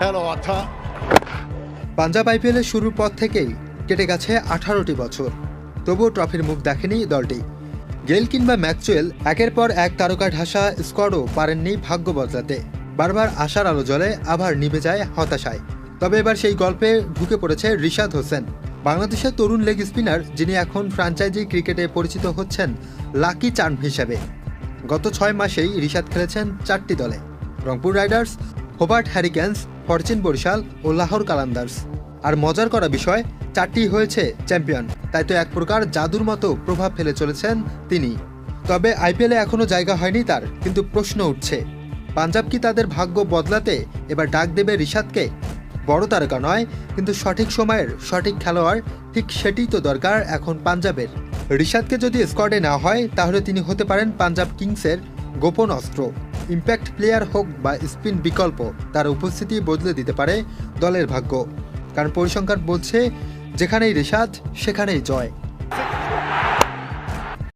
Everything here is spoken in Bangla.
Atta. পাঞ্জাব আইপিএলের শুরুর পর থেকেই কেটে গেছে আঠারোটি বছর। তবুও ট্রফির মুখ দেখেনি দলটি। গেল কিংবা ম্যাকচুয়েল একের পর এক তারকা ঢাসা স্কোয়াডও পারেননি ভাগ্য বদলাতে। বারবার আশার আলো জলে আবার নিভে যায় হতাশায়। তবে এবার সেই গল্পে ঢুকে পড়েছে রিশাদ হোসেন। বাংলাদেশের তরুণ লেগ স্পিনার, যিনি এখন ফ্র্যাঞ্চাইজি ক্রিকেটে পরিচিত হচ্ছেন, লাকি চার্ম হিসেবে। গত ছয় মাসেই রিশাদ খেলেছেন চারটি দলে। Rangpur Riders, Hobart Hurricanes Fortune Barishal ও লাহোর কালান্দার্স। আর মজার করা বিষয়, চারটি হয়েছে চ্যাম্পিয়ন। তাই তো এক প্রকার জাদুর মতো প্রভাব ফেলে চলেছেন তিনি। তবে আইপিএলে এখনও জায়গা হয়নি তার, কিন্তু প্রশ্ন উঠছে। পাঞ্জাব কি তাদের ভাগ্য বদলাতে এবার ডাক দেবে রিশাদকে? বড় তারকা নয়, কিন্তু সঠিক সময়ের সঠিক খেলোয়াড়, ঠিক সেটিই তো দরকার এখন পাঞ্জাবের। রিশাদকে যদি স্কোয়াডে না হয়, তাহলে তিনি হতে পারেন পাঞ্জাব কিংসের গোপন অস্ত্র। ইম্প্যাক্ট প্লেয়ার হোক বা স্পিন বিকল্প, তার উপস্থিতি বদলে দিতে পারে দলের ভাগ্য। কারণ পরিসংখ্যান বলছে, যেখানেই রেশাদ, সেখানেই জয়।